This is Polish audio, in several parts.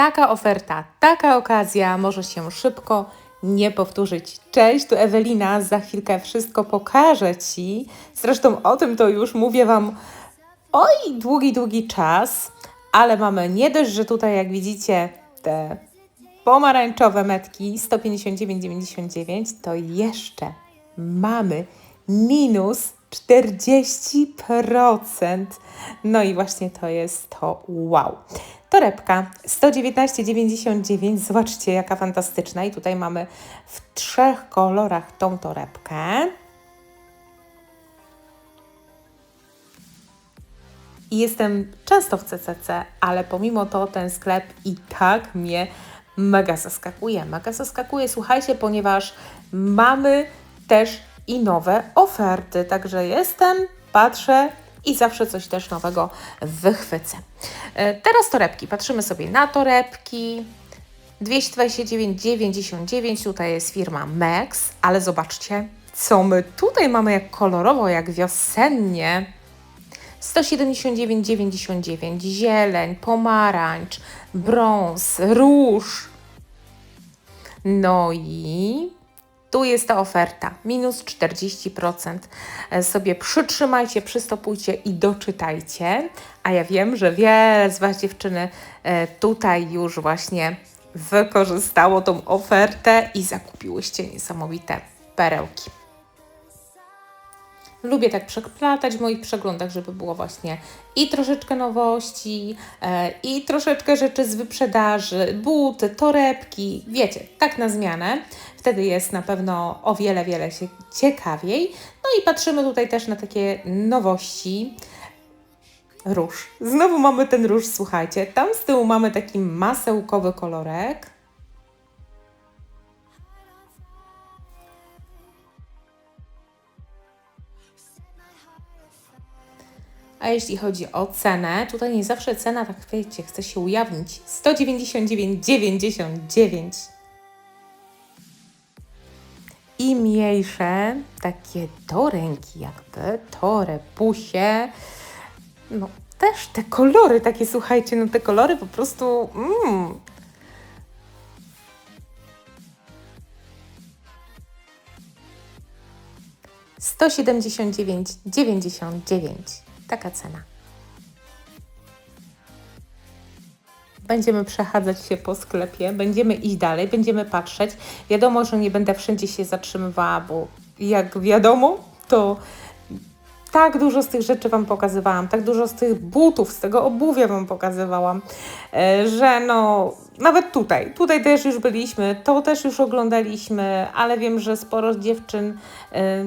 taka oferta, taka okazja może się szybko nie powtórzyć. Cześć, tu Ewelina, za chwilkę wszystko pokażę Ci. Zresztą o tym to już mówię Wam oj, długi, długi czas, ale mamy nie dość, że tutaj jak widzicie te pomarańczowe metki 159,99, to jeszcze mamy minus 40%. No i właśnie to jest to wow. Torebka 119,99. Zobaczcie, jaka fantastyczna. I tutaj mamy w trzech kolorach tą torebkę. I jestem często w CCC, ale pomimo to ten sklep i tak mnie mega zaskakuje. Mega zaskakuje, słuchajcie, ponieważ mamy też i nowe oferty. Także jestem, patrzę i zawsze coś też nowego wychwycę. E, teraz torebki. Patrzymy sobie na torebki. 229,99 tutaj jest firma Max, ale zobaczcie, co my tutaj mamy jak kolorowo, jak wiosennie. 179,99 zieleń, pomarańcz, brąz, róż. No i tu jest ta oferta, minus 40%. E, sobie przytrzymajcie, przystopujcie i doczytajcie. A ja wiem, że wiele z Was dziewczyny e, tutaj już właśnie wykorzystało tą ofertę i zakupiłyście niesamowite perełki. Lubię tak przeplatać w moich przeglądach, żeby było właśnie i troszeczkę nowości, e, i troszeczkę rzeczy z wyprzedaży, buty, torebki, wiecie, tak na zmianę. Wtedy jest na pewno o wiele, wiele ciekawiej. No i patrzymy tutaj też na takie nowości. Róż. Znowu mamy ten róż, słuchajcie. Tam z tyłu mamy taki masełkowy kolorek. A jeśli chodzi o cenę, tutaj nie zawsze cena, tak wiecie, chce się ujawnić. 199,99. I mniejsze, takie do ręki jakby, torepusie. No też te kolory takie, słuchajcie, no te kolory po prostu... Mm. Sto siedemdziesiąt dziewięć, dziewięćdziesiąt dziewięć. Taka cena. Będziemy przechadzać się po sklepie, będziemy iść dalej, będziemy patrzeć. Wiadomo, że nie będę wszędzie się zatrzymywała, bo jak wiadomo, to tak dużo z tych rzeczy Wam pokazywałam, tak dużo z tych butów, z tego obuwia Wam pokazywałam, e, że no, nawet tutaj, tutaj też już byliśmy, to też już oglądaliśmy, ale wiem, że sporo dziewczyn e,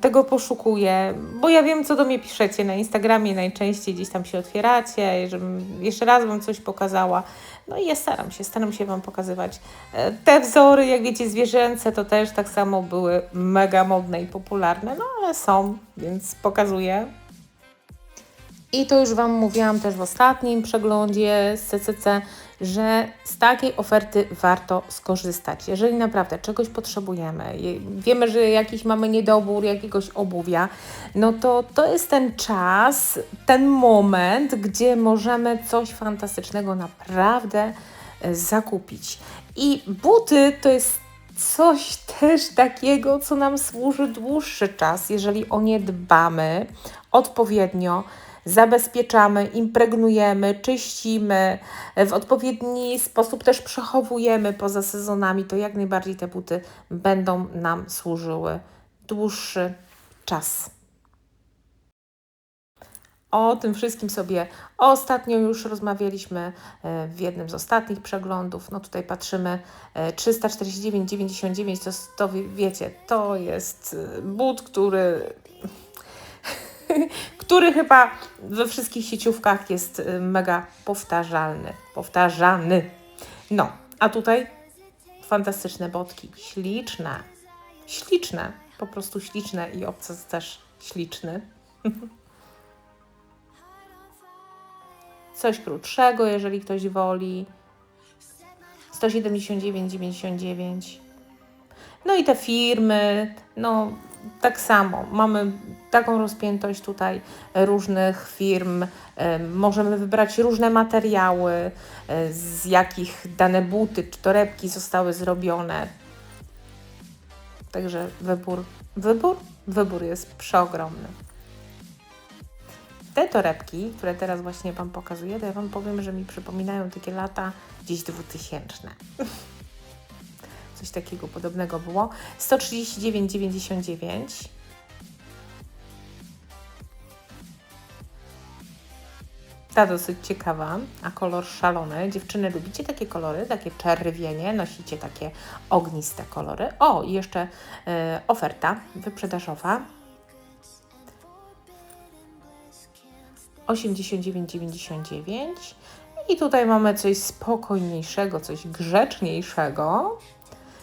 tego poszukuję, bo ja wiem, co do mnie piszecie na Instagramie, najczęściej gdzieś tam się otwieracie, żebym jeszcze raz Wam coś pokazała. No i ja staram się, staram się Wam pokazywać. E, te wzory, jak wiecie, zwierzęce, to też tak samo były mega modne i popularne, no ale są, więc pokazuję. I to już Wam mówiłam też w ostatnim przeglądzie z CCC, że z takiej oferty warto skorzystać. Jeżeli naprawdę czegoś potrzebujemy, wiemy, że jakiś mamy niedobór jakiegoś obuwia, no to to jest ten czas, ten moment, gdzie możemy coś fantastycznego naprawdę e, zakupić. I buty to jest coś też takiego, co nam służy dłuższy czas, jeżeli o nie dbamy odpowiednio zabezpieczamy, impregnujemy, czyścimy, w odpowiedni sposób też przechowujemy poza sezonami, to jak najbardziej te buty będą nam służyły dłuższy czas. O tym wszystkim sobie ostatnio już rozmawialiśmy e, w jednym z ostatnich przeglądów. No tutaj patrzymy 349,99 to, to wiecie, to jest e, but, który który chyba we wszystkich sieciówkach jest y, mega powtarzalny, powtarzany. No, a tutaj fantastyczne botki, śliczne, śliczne, po prostu śliczne i obcas też śliczny. Coś krótszego, jeżeli ktoś woli. 179,99. No i te firmy, no tak samo mamy taką rozpiętość tutaj różnych firm. E, możemy wybrać różne materiały, e, z jakich dane buty czy torebki zostały zrobione. Także wybór, wybór, wybór jest przeogromny. Te torebki, które teraz właśnie Wam pokazuję, to ja Wam powiem, że mi przypominają takie lata gdzieś dwutysięczne. Coś takiego podobnego było. 139,99. Ta dosyć ciekawa, a kolor szalony. Dziewczyny, lubicie takie kolory, takie czerwienie, nosicie takie ogniste kolory. O, i jeszcze y, oferta wyprzedażowa. 89,99 i tutaj mamy coś spokojniejszego, coś grzeczniejszego.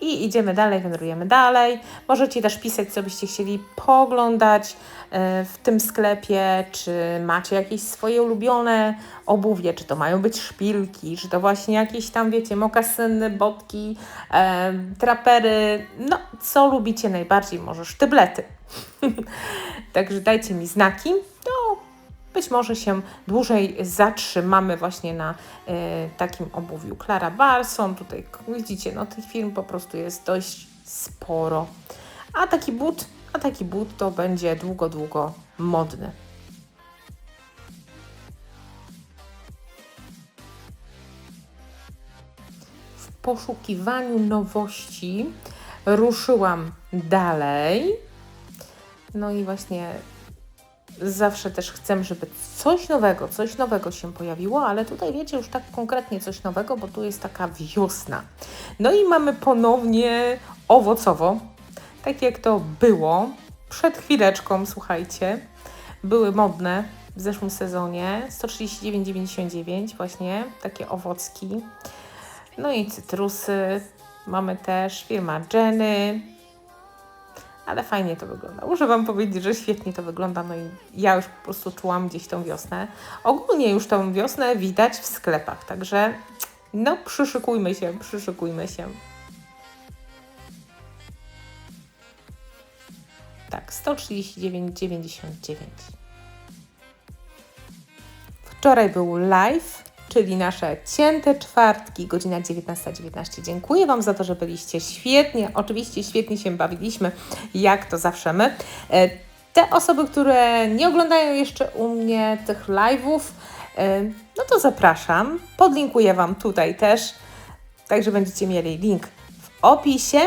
i idziemy dalej, wędrujemy dalej. Możecie też pisać, co byście chcieli poglądać e, w tym sklepie, czy macie jakieś swoje ulubione obuwie, czy to mają być szpilki, czy to właśnie jakieś tam, wiecie, mokasyny, botki, e, trapery, no co lubicie najbardziej, może sztyblety. Także dajcie mi znaki, być może się dłużej zatrzymamy właśnie na y, takim obuwiu. Clara Barson, tutaj widzicie, no tych firm po prostu jest dość sporo. A taki but, a taki but to będzie długo, długo modny. W poszukiwaniu nowości ruszyłam dalej. No i właśnie zawsze też chcę, żeby coś nowego, coś nowego się pojawiło, ale tutaj wiecie już tak konkretnie coś nowego, bo tu jest taka wiosna. No i mamy ponownie owocowo, tak jak to było przed chwileczką, słuchajcie. Były modne w zeszłym sezonie, 139,99 właśnie, takie owocki. No i cytrusy, mamy też firma Jenny, ale fajnie to wygląda. Muszę Wam powiedzieć, że świetnie to wygląda, no i ja już po prostu czułam gdzieś tą wiosnę. Ogólnie już tą wiosnę widać w sklepach, także no przyszykujmy się, przyszykujmy się. Tak, 139,99. Wczoraj był live czyli nasze cięte czwartki, godzina 19.19. 19. Dziękuję Wam za to, że byliście świetnie, oczywiście świetnie się bawiliśmy, jak to zawsze my. E, te osoby, które nie oglądają jeszcze u mnie tych live'ów, e, no to zapraszam. Podlinkuję Wam tutaj też, także będziecie mieli link w opisie.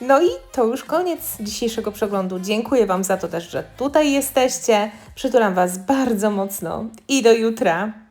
No i to już koniec dzisiejszego przeglądu. Dziękuję Wam za to też, że tutaj jesteście. Przytulam Was bardzo mocno i do jutra.